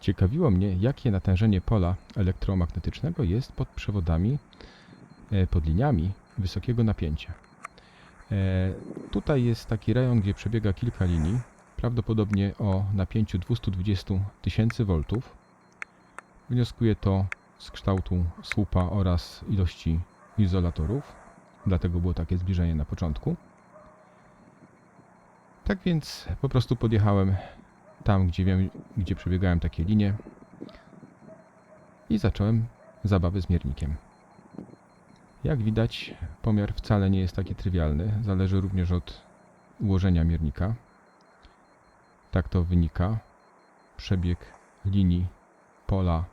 ciekawiło mnie, jakie natężenie pola elektromagnetycznego jest pod przewodami, e, pod liniami wysokiego napięcia. E, Tutaj jest taki rejon, gdzie przebiega kilka linii, prawdopodobnie o napięciu 220 tysięcy voltów. Wnioskuję to z kształtu słupa oraz ilości izolatorów, dlatego było takie zbliżenie na początku. Tak więc po prostu podjechałem tam, gdzie wiem, gdzie przebiegałem takie linie i zacząłem zabawę z miernikiem. Jak widać, pomiar wcale nie jest taki trywialny. Zależy również od ułożenia miernika. Tak to wynika. Przebieg linii pola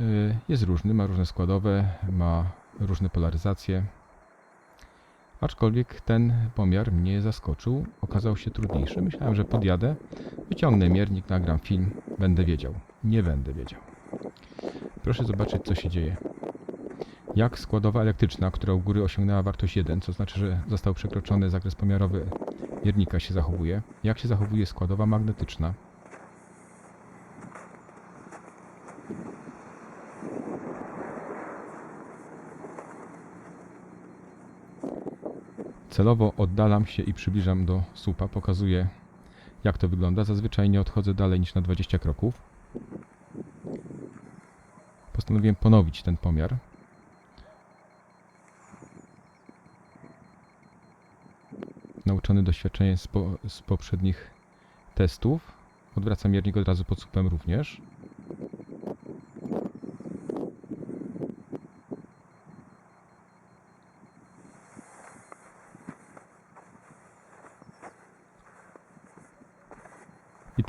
y, jest różny, ma różne składowe, ma różne polaryzacje. Aczkolwiek ten pomiar mnie zaskoczył, okazał się trudniejszy. Myślałem, że podjadę, wyciągnę miernik, nagram film, będę wiedział. Nie będę wiedział. Proszę zobaczyć, co się dzieje. Jak składowa elektryczna, która u góry osiągnęła wartość 1, co znaczy, że został przekroczony zakres pomiarowy miernika się zachowuje. Jak się zachowuje składowa magnetyczna. Celowo oddalam się i przybliżam do słupa, pokazuję jak to wygląda. Zazwyczaj nie odchodzę dalej niż na 20 kroków. Postanowiłem ponowić ten pomiar. Nauczony doświadczeniem z, po, z poprzednich testów. Odwracam miernik od razu pod słupem również.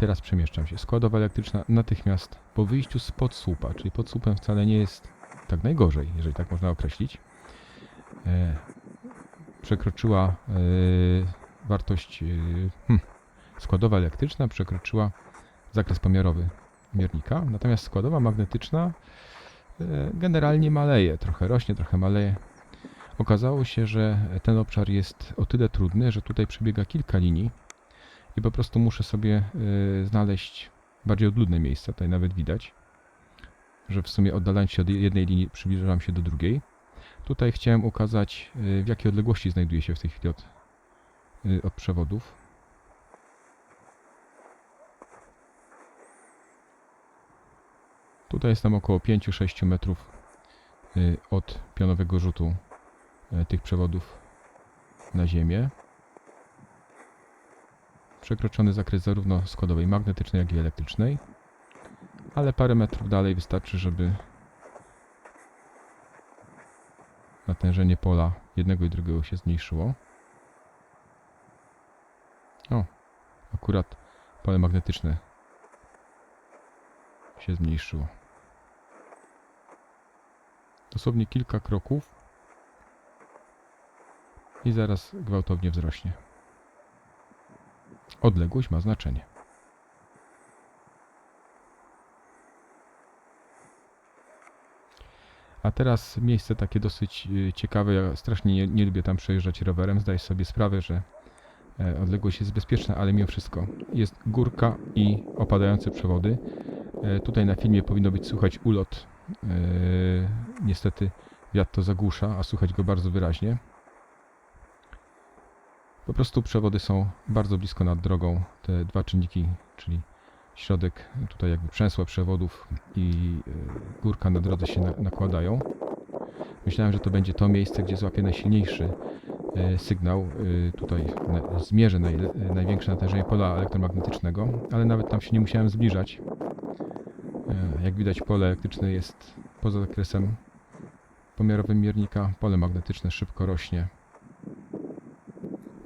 Teraz przemieszczam się. Składowa elektryczna natychmiast po wyjściu spod słupa, czyli pod słupem wcale nie jest tak najgorzej, jeżeli tak można określić. E, przekroczyła e, wartość, e, hmm, składowa elektryczna przekroczyła zakres pomiarowy miernika, natomiast składowa magnetyczna e, generalnie maleje, trochę rośnie, trochę maleje. Okazało się, że ten obszar jest o tyle trudny, że tutaj przebiega kilka linii i po prostu muszę sobie y, znaleźć bardziej odludne miejsca. Tutaj nawet widać, że w sumie oddalając się od jednej linii przybliżam się do drugiej. Tutaj chciałem ukazać y, w jakiej odległości znajduje się w tej chwili od, y, od przewodów. Tutaj jestem około 5-6 metrów od pionowego rzutu tych przewodów na ziemię przekroczony zakres zarówno składowej magnetycznej, jak i elektrycznej, ale parę metrów dalej wystarczy, żeby natężenie pola jednego i drugiego się zmniejszyło. O, akurat pole magnetyczne się zmniejszyło. Dosłownie kilka kroków i zaraz gwałtownie wzrośnie. Odległość ma znaczenie. A teraz miejsce takie dosyć y, ciekawe. Ja strasznie nie, nie lubię tam przejeżdżać rowerem. Zdaję sobie sprawę, że e, odległość jest bezpieczna, ale mimo wszystko jest górka i opadające przewody. E, Tutaj na filmie powinno być słychać ulot. E, Niestety wiatr to zagłusza, a słychać go bardzo wyraźnie. Po prostu przewody są bardzo blisko nad drogą. Te dwa czynniki, czyli środek tutaj jakby przęsła przewodów i y, górka na drodze się na, nakładają. Myślałem, że to będzie to miejsce, gdzie złapię najsilniejszy y, sygnał. Y, Tutaj zmierzę naj, największe natężenie pola elektromagnetycznego, ale nawet tam się nie musiałem zbliżać. Jak widać pole elektryczne jest poza zakresem pomiarowym miernika. Pole magnetyczne szybko rośnie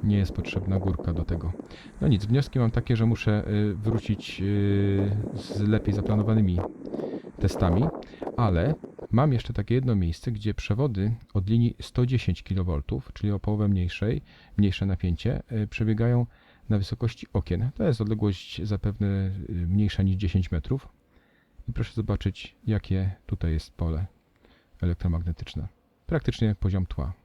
nie jest potrzebna górka do tego. No nic, wnioski mam takie, że muszę y, wrócić y, z lepiej zaplanowanymi testami, ale mam jeszcze takie jedno miejsce, gdzie przewody od linii 110 kV, czyli o połowę mniejszej, mniejsze napięcie, y, przebiegają na wysokości okien. To jest odległość zapewne mniejsza niż 10 metrów. I proszę zobaczyć, jakie tutaj jest pole elektromagnetyczne. Praktycznie poziom tła.